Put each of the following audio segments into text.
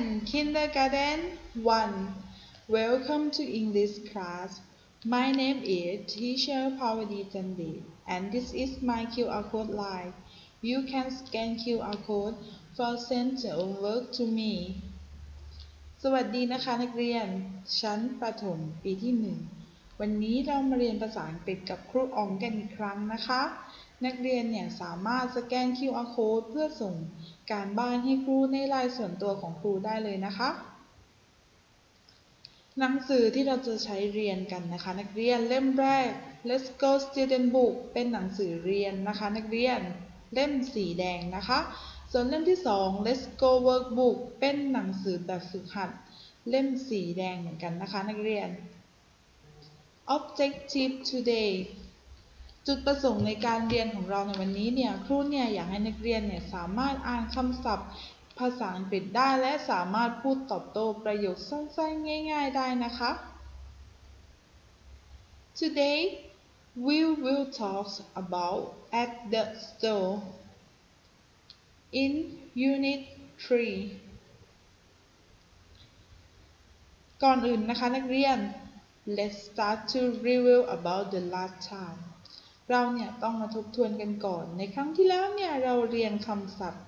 Hello student kindergarten 1 Welcome to English class My name is teacher Pawadi Chandi and this is my QR code line You can scan QR code for send your work to me สวัสดีนะคะนักเรียน ชั้นประถมปีที่หนึ่งวันนี้เรามาเรียนภาษาอังกฤษกับครูอองกันอีกครั้งนะคะ นักเรียนเนี่ยสามารถสแกน QR code เพื่อส่ง การบ้านให้ครูในไลน์ส่วนตัวของครูได้เลยนะคะ หนังสือที่เราจะใช้เรียนกันนะคะ นักเรียนเล่มแรก Let's Go Student Book เป็นหนังสือเรียนนะคะ นักเรียนเล่มสีแดงนะคะ ส่วนเล่มที่ 2 Let's Go Workbook เป็นหนังสือแบบฝึกหัด เล่มสีแดงเหมือนกันนะคะ นักเรียน Objective today จุดประสงค์ในการเรียนของเราในวันนี้เนี่ยครูเนี่ยอยากให้นักเรียนเนี่ยสามารถอ่านคำศัพท์ ภาษาอังกฤษได้และสามารถพูดตอบโต้ประโยคสั้นๆง่าย ๆได้นะคะ Today we will talk about at the store in Unit 3 ก่อนอื่นนะคะนักเรียน Let's start to review about the last time เราเนี่ยต้องมาทบทวนกันก่อน ในครั้งที่แล้วเนี่ยเราเรียนคำศัพท์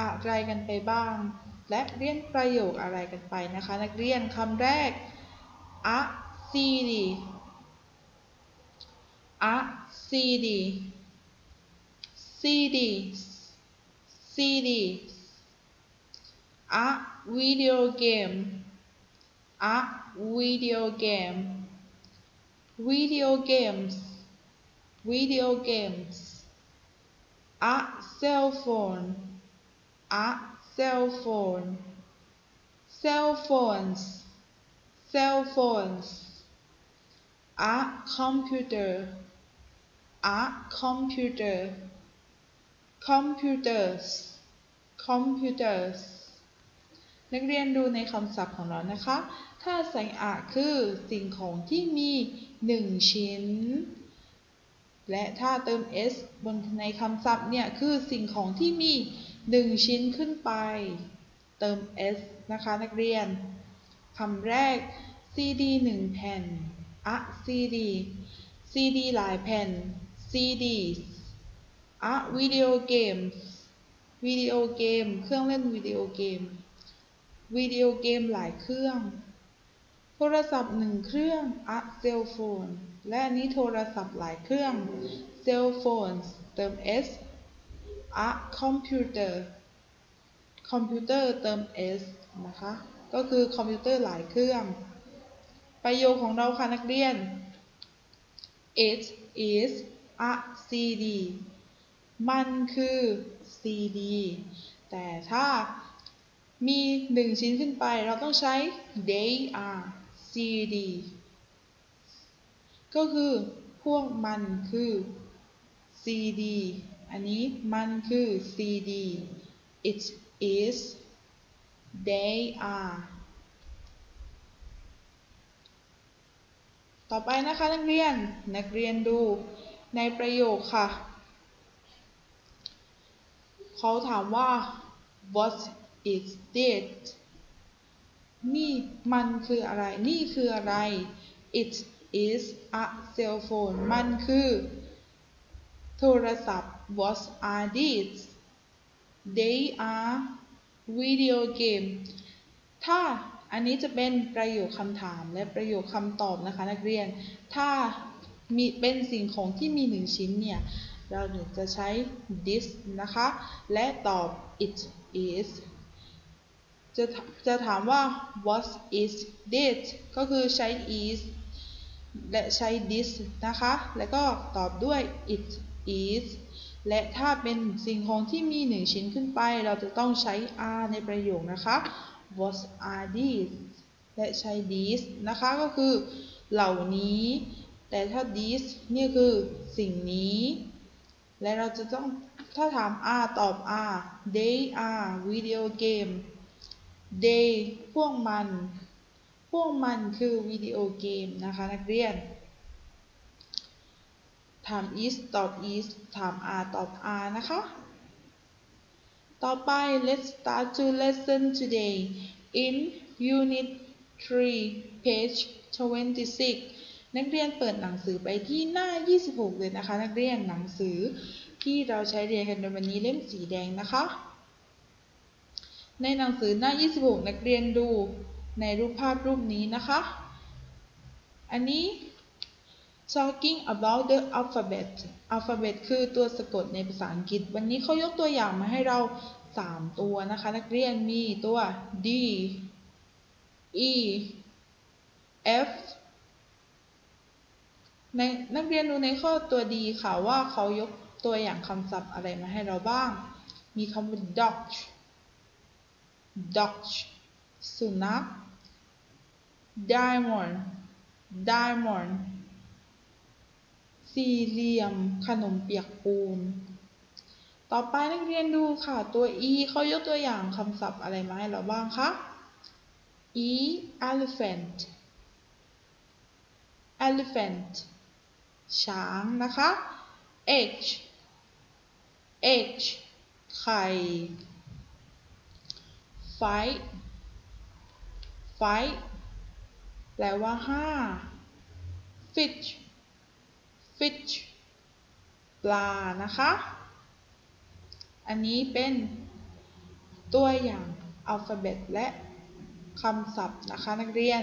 อะไรกันไปบ้าง และเรียนประโยคอะไรกันไปนะคะ นักเรียนคำแรก a cd a cd cd cd a video game a video game video games video games a cell phone a cell phone cell phones cell phones a computer a computer computers computers นักเรียนดูในคำศัพท์ของเรานะคะ ถ้าใส่อะคือสิ่งของที่มี 1 ชิ้น และถ้าเติม s บนในคำศัพท์เนี่ย คือสิ่งของที่มี 1 ชิ้นขึ้นไป เติม s นะคะนักเรียนคำแรก cd 1 แผ่นอะ cd cd หลายแผ่น cd อะวิดีโอเกมวิดีโอเกม เครื่องเล่นวิดีโอเกม วิดีโอเกมหลายเครื่อง โทรศัพท์หนึ่งเครื่อง a cell phone และอันนี้โทรศัพท์หลายเครื่อง cell phones เติม s a computer คอมพิวเตอร์เติม s นะคะ ก็คือคอมพิวเตอร์หลายเครื่อง ประโยคของเราค่ะนักเรียน it is a cd มันคือ cd แต่ถ้ามีหนึ่งชิ้นขึ้นไปเราต้องใช้ they are cd ก็คือพวกมันคือ cd อันนี้มันคือ cd it is they are ต่อไปนะคะนักเรียนนักเรียนดูในประโยคค่ะ เขาถามว่า what is it นี่มันคืออะไร นี่คืออะไร it is a cell phone มันคือ โทรศัพท์ what are these they are video game ถ้าอันนี้จะเป็นประโยคคำถามและประโยคคำตอบนะคะนักเรียน ถ้ามีเป็นสิ่งของที่มีหนึ่งชิ้นเนี่ย เราจะใช้ this นะคะ และตอบ it is จะจะถามว่า what is this ก็คือใช้ is และใช้ this นะคะ แล้วก็ตอบด้วย it is และถ้าเป็นสิ่งของที่มีหนึ่งชิ้นขึ้นไป เราจะต้องใช้ are ในประโยคนะคะ what are these และใช้ these นะคะ ก็คือเหล่านี้ แต่ถ้า these นี่คือสิ่งนี้ และเราจะต้องถ้าถาม are ตอบ are they are video game they พวกมัน พวกมันคือวิดีโอเกมนะคะนักเรียน ถาม is ตอบ is ถาม are ตอบ are นะคะ ต่อไป let's start to lesson today in unit 3 page 26 นักเรียนเปิดหนังสือไปที่หน้า 26 เลยนะคะ นักเรียนหนังสือที่เราใช้เรียนกันในวันนี้เล่มสีแดงนะคะ ในหนังสือหน้า 26 นักเรียนดู ในรูปภาพรูปนี้นะคะ อันนี้ talking about the alphabet alphabet คือตัวสะกดในภาษาอังกฤษ วันนี้เขายกตัวอย่างมาให้เรา 3 ตัวนะคะ นักเรียนมีตัว D E F ในนักเรียนดูในข้อตัวดีค่ะว่าเขายกตัวอย่างคำศัพท์อะไรมาให้เราบ้าง มีคำว่า dog dog สุนัข diamond diamond สี่เหลี่ยม ขนมเปียกปูน ต่อไปนักเรียนดูค่ะ ตัว e เขายกตัวอย่างคำศัพท์อะไรมาให้เราบ้างคะ e elephant elephant ช้างนะคะ h h ไข่ fight fight แปลว่าห้า fish fish ปลา นะคะ อันนี้เป็นตัวอย่างอัลฟาเบตและคำศัพท์นะคะนักเรียน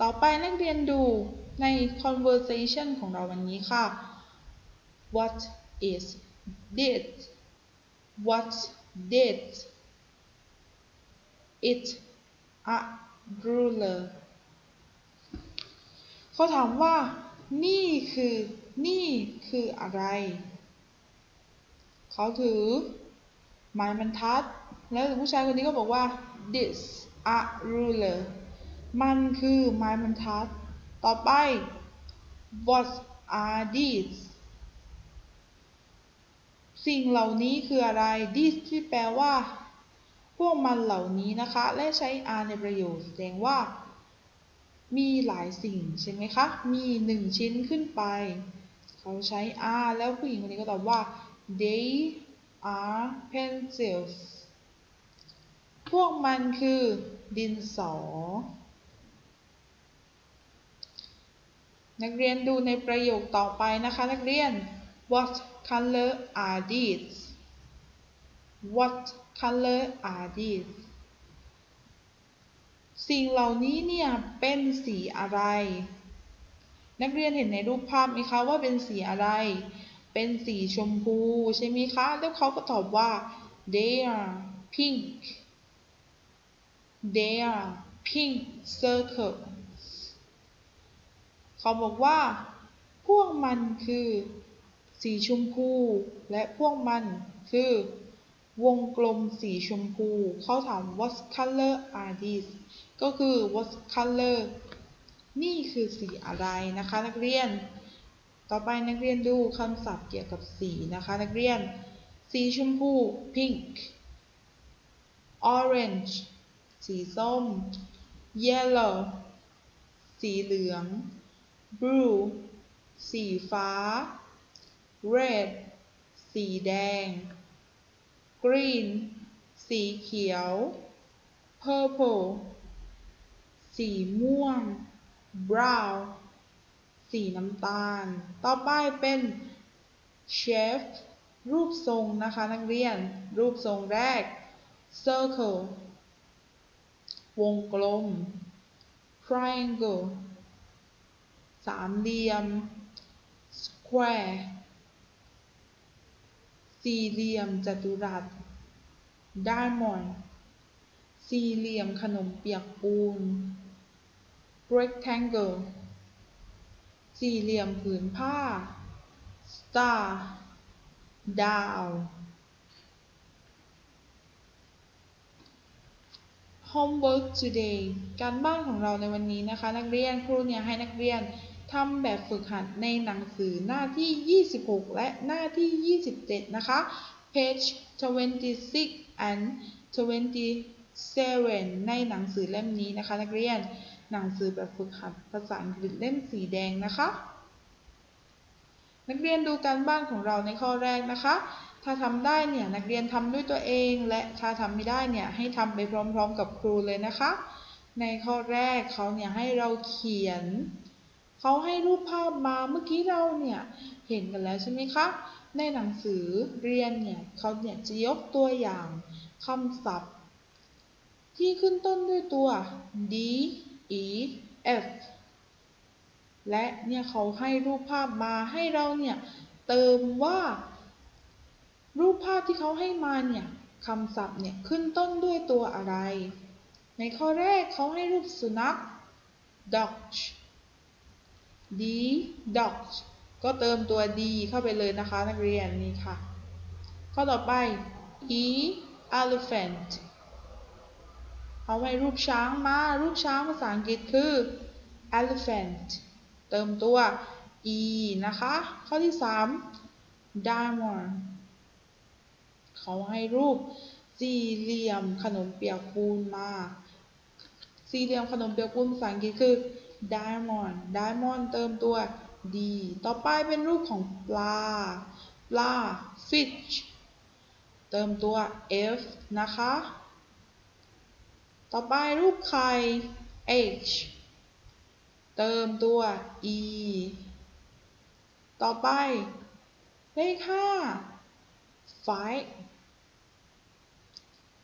ต่อไปนักเรียนดูใน conversation ของเราวันนี้ค่ะ what is did what did it a ruler เขาถามว่า นี่คือ นี่คืออะไร เขาถือ ไม้บรรทัด แล้วผู้ชายคนนี้ก็บอกว่า this a ruler มันคือไม้บรรทัด ต่อไป what are these สิ่งเหล่านี้คืออะไร these ที่แปลว่า วกมันเหล่านี้นะคะ และใช้ are ในประโยคแสดงว่า มีหลายสิ่งใช่ไหมคะ มีหนึ่งชิ้นขึ้นไป เขาใช้ are แล้วผู้หญิงคนนี้ก็ตอบว่า they are pencils พวกมันคือดินสอ นักเรียนดูในประโยคต่อไปนะคะ นักเรียน What color are these What color are these สิ่งเหล่านี้เนี่ยเป็นสีอะไร นักเรียนเห็นในรูปภาพไหมคะว่าเป็นสีอะไร เป็นสีชมพูใช่ไหมคะ แล้วเขาก็ตอบว่า they are pink they are pink circles เขาบอกว่า พวกมันคือ สีชมพู และพวกมันคือ วงกลมสีชมพู เขาถาม what color are these ก็คือ what color นี่คือสีอะไรนะคะ นักเรียน ต่อไปนักเรียนดูคำศัพท์เกี่ยวกับสีนะคะ นักเรียน สีชมพู pink orange สีส้ม yellow สีเหลือง blue สีฟ้า red สีแดง green สีเขียว purple สีม่วง brown สีน้ำตาล ต่อไปเป็น shape รูปทรงนะคะนักเรียน รูปทรงแรก circle วงกลม triangle สามเหลี่ยม square สี่เหลี่ยมจัตุรัส diamond สี่เหลี่ยมขนมเปียกปูน rectangle สี่เหลี่ยมผืนผ้า star ดาว homework today การบ้านของเราในวันนี้นะคะ นักเรียนครูเนี่ยให้นักเรียน ทำแบบฝึกหัดในหนังสือหน้าที่ 26 และหน้าที่ 27 นะคะ page 26 and 27 ในหนังสือเล่มนี้นะคะ นักเรียน หนังสือแบบฝึกหัดภาษาอังกฤษเล่มสีแดงนะคะ นักเรียนดูการบ้านของเราในข้อแรกนะคะ ถ้าทำได้เนี่ยนักเรียนทำด้วยตัวเอง และถ้าทำไม่ได้เนี่ยให้ทำไปพร้อมๆกับครูเลยนะคะ ในข้อแรกเขาเนี่ยให้เราเขียน เขาให้รูปภาพมาเมื่อกี้เราเนี่ยเห็นกันแล้วใช่ไหมคะในหนังสือเรียนเนี่ยเขาเนี่ยจะยกตัวอย่างคำศัพท์ ที่ขึ้นต้นด้วยตัว d e f และเนี่ยเขาให้รูปภาพมาให้เราเนี่ยเติมว่า รูปภาพที่เขาให้มาเนี่ยคำศัพท์เนี่ยขึ้นต้นด้วยตัวอะไร ในข้อแรกเขาให้รูปสุนัข dog d dog ก็เติมตัว d เข้าไปเลยนะคะ นักเรียนนี่ค่ะ ข้อต่อไป e elephant เขาให้รูปช้างมา รูปช้างภาษาอังกฤษคือ elephant เติมตัว e นะคะ ข้อที่ 3 diamond เขาให้รูปสี่เหลี่ยมขนมเปียกปูนมา สี่เหลี่ยมขนมเปียกปูนภาษาอังกฤษคือ diamond diamond เติมตัว d ต่อไปเป็นรูปของปลา ปลา fish เติมตัว f นะคะ ต่อไปรูปไข่ h เติมตัว e ต่อไป เลขห้า five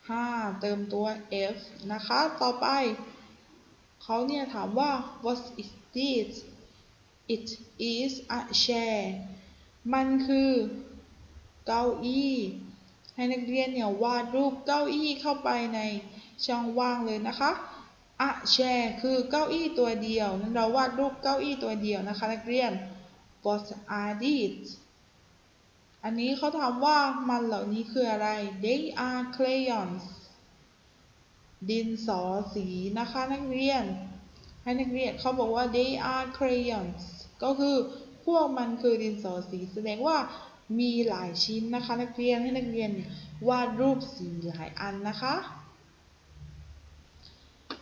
ห้าเติมตัว f นะคะ ต่อไป เขาเนี่ยถามว่า what is this it is a chair มันคือเก้าอี้ให้นักเรียนเนี่ยวาดรูปเก้าอี้เข้าไปในช่องว่างเลยนะคะ a chair คือเก้าอี้ตัวเดียวนั้นเราวาดรูปเก้าอี้ตัวเดียวนะคะนักเรียน what are these อันนี้เขาถามว่ามันเหล่านี้คืออะไร they are crayons ดินสอสีนะคะนักเรียน ให้นักเรียนเขาบอกว่า they are crayons ก็คือพวกมันคือดินสอสีแสดงว่ามีหลายชิ้นนะคะ นักเรียนให้นักเรียนวาดรูปสีหลายอันนะคะ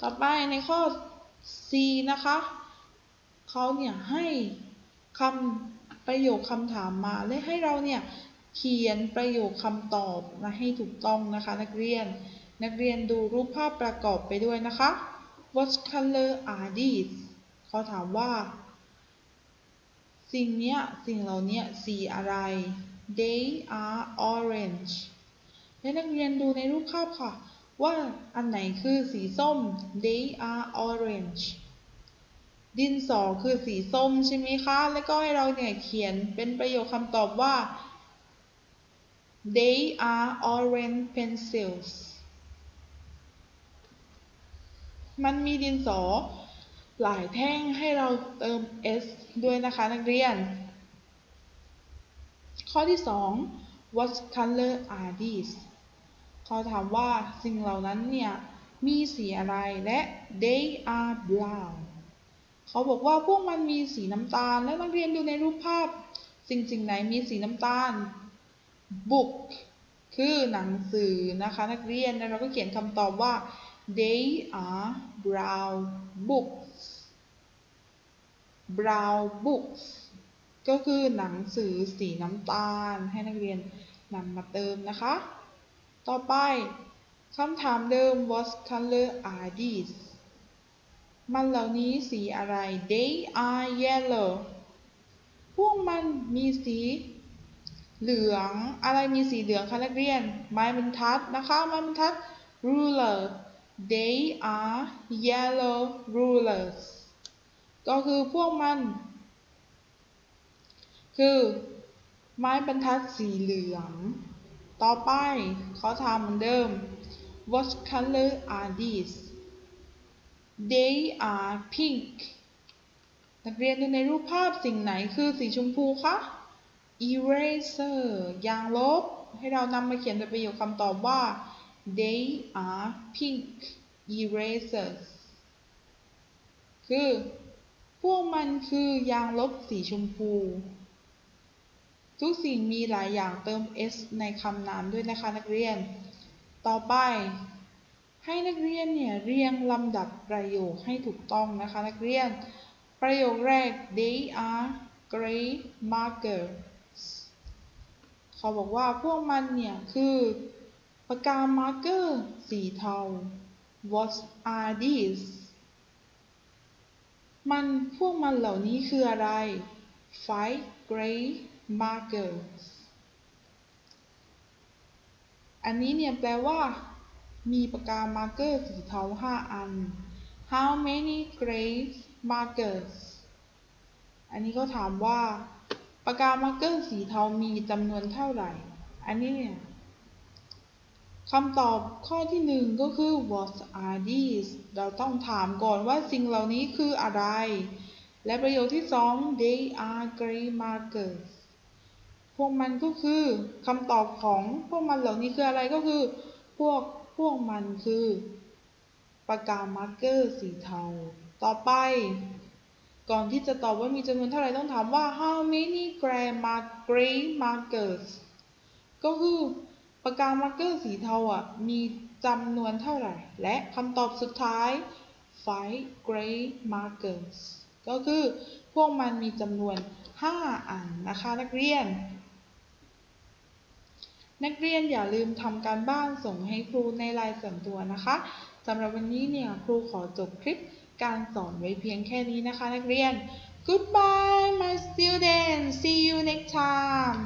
ต่อไปในข้อ C นะคะเขาเนี่ยให้คำประโยคคำถามมาและให้เราเนี่ยเขียนประโยคคำตอบมาให้ถูกต้องนะคะ นักเรียน นักเรียนดูรูปภาพประกอบไปด้วยนะคะ What color are these เขาถามว่า สิ่งเนี้ย สิ่งเหล่านี้สีอะไร They are orange ให้นักเรียนดูในรูปภาพค่ะ ว่าอันไหนคือสีส้ม They are orange ดินสอคือสีส้มใช่ไหมคะ แล้วก็ให้เราเนี่ยเขียนเป็นประโยคคำตอบว่า they are orange pencils มันมีดินสอ หลายแท่งให้เราเติม s ด้วยนะคะนักเรียน ข้อที่ 2 what color are these เขาถามว่าสิ่งเหล่านั้นเนี่ย มีสีอะไรและ they are brown เขาบอกว่าพวกมันมีสีน้ำตาล และนักเรียนดูในรูปภาพ สิ่งสิ่งไหนมีสีน้ำตาล book คือหนังสือนะคะนักเรียนแล้วเราก็เขียนคำตอบว่า they are brown books brown books ก็คือหนังสือสีน้ำตาลให้นักเรียนนำมาเติมนะคะ ต่อไปคำถามเดิม what color are these มันเหล่านี้สีอะไร they are yellow พวกมันมีสีเหลือง อะไรมีสีเหลืองคะนักเรียน ไม้บรรทัดนะคะ ไม้บรรทัด ruler they are yellow rulers ก็คือพวกมัน คือไม้บรรทัดสีเหลือง ต่อไปเขาถามเหมือนเดิม what color are these they are pink นักเรียนดูในรูปภาพสิ่งไหนคือสีชมพูคะ eraser ยางลบ ให้เรานำมาเขียนเป็นประโยคคำตอบว่า they are pink erasers คือ พวกมันคือยางลบสีชมพู ทุกสิ่งมีหลายอย่างเติม s ในคำนามด้วยนะคะนักเรียน ต่อไป ให้นักเรียนเนี่ยเรียงลำดับประโยคให้ถูกต้องนะคะนักเรียน ประโยคแรก they are gray markers เขาเขาบอกว่าพวกมันเนี่ยคือ ปากกามาร์เกอร์สีเทา What are these มันพวกมันเหล่านี้คืออะไร Five gray markers อันนี้เนี่ยแปลว่า มีปากกามาร์เกอร์สีเทาห้าอัน How many gray markers อันนี้ก็ถามว่า ปากกามาร์เกอร์สีเทามีจำนวนเท่าไหร่ อันนี้เนี่ย คำตอบข้อที่หนึ่งก็คือ what are these เราต้องถามก่อนว่าสิ่งเหล่านี้คืออะไร และประโยคที่สอง they are gray markers พวกมันก็คือคำตอบของพวกมันเหล่านี้คืออะไรก็คือ พวกพวกมันคือปากกามาร์กเกอร์สีเทา ต่อไป ก่อนที่จะตอบว่ามีจำนวนเท่าไหร่ต้องถามว่า how many gray mark gray markers ก็คือ ปากกามาร์กเกอร์สีเทาอะ มีจำนวนเท่าไหร่ และคำตอบสุดท้าย five gray markers ก็คือพวกมันมีจำนวน 5 อันนะคะนักเรียน นักเรียนอย่าลืมทำการบ้านส่งให้ครูในไลน์ส่วนตัวนะคะสำหรับวันนี้เนี่ยครูขอจบคลิปการสอนไว้เพียงแค่นี้นะคะนักเรียน Goodbye my students see you next time